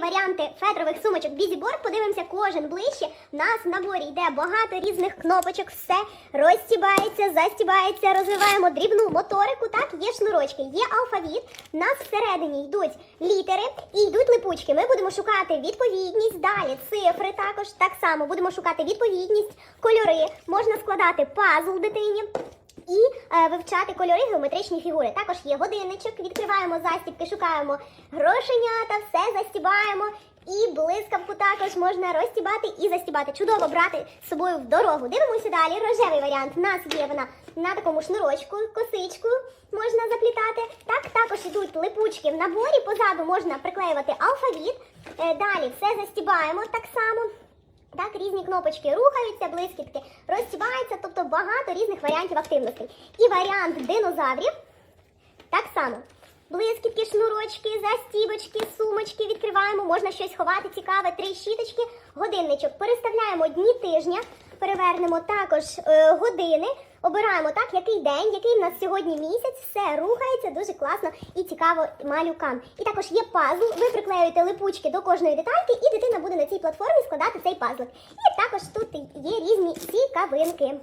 варіанти фетрових сумочок Бізіборг. Подивимося кожен ближче. У нас в наборі йде багато різних кнопочок, все розстібається, застібається, розвиваємо дрібну моторику. Так, є шнурочки, є алфавіт. У нас всередині йдуть літери і йдуть липучки. Ми будемо шукати відповідність. Далі цифри також так само будемо шукати відповідність, кольори. Можна складати пазл дитині. Е, вивчати кольори геометричні фігури. Також є годинничок, відкриваємо застібки, шукаємо грошенята, все застібаємо. І блискавку також можна розстібати і застібати. Чудово брати з собою в дорогу. Дивимося далі. Рожевий варіант. У нас є вона на такому шнурочку, косичку можна заплітати. Так, також ідуть липучки в наборі. Позаду можна приклеювати алфавіт. Е, далі все застібаємо так само. Так, різні кнопочки рухаються, блискітки розсіваються, тобто багато різних варіантів активностей. І варіант динозаврів так само. Блискітки, шнурочки, застібочки, сумочки відкриваємо, можна щось ховати, цікаве, три щіточки, годинничок. Переставляємо дні тижня, перевернемо також е, години, обираємо так, який день, який в нас сьогодні місяць, все рухається дуже класно і цікаво малюкам. І також є пазл. Ви приклеюєте липучки до кожної детальки, і дитина буде на цій платформі складати цей пазлик. І також тут є різні цікавинки.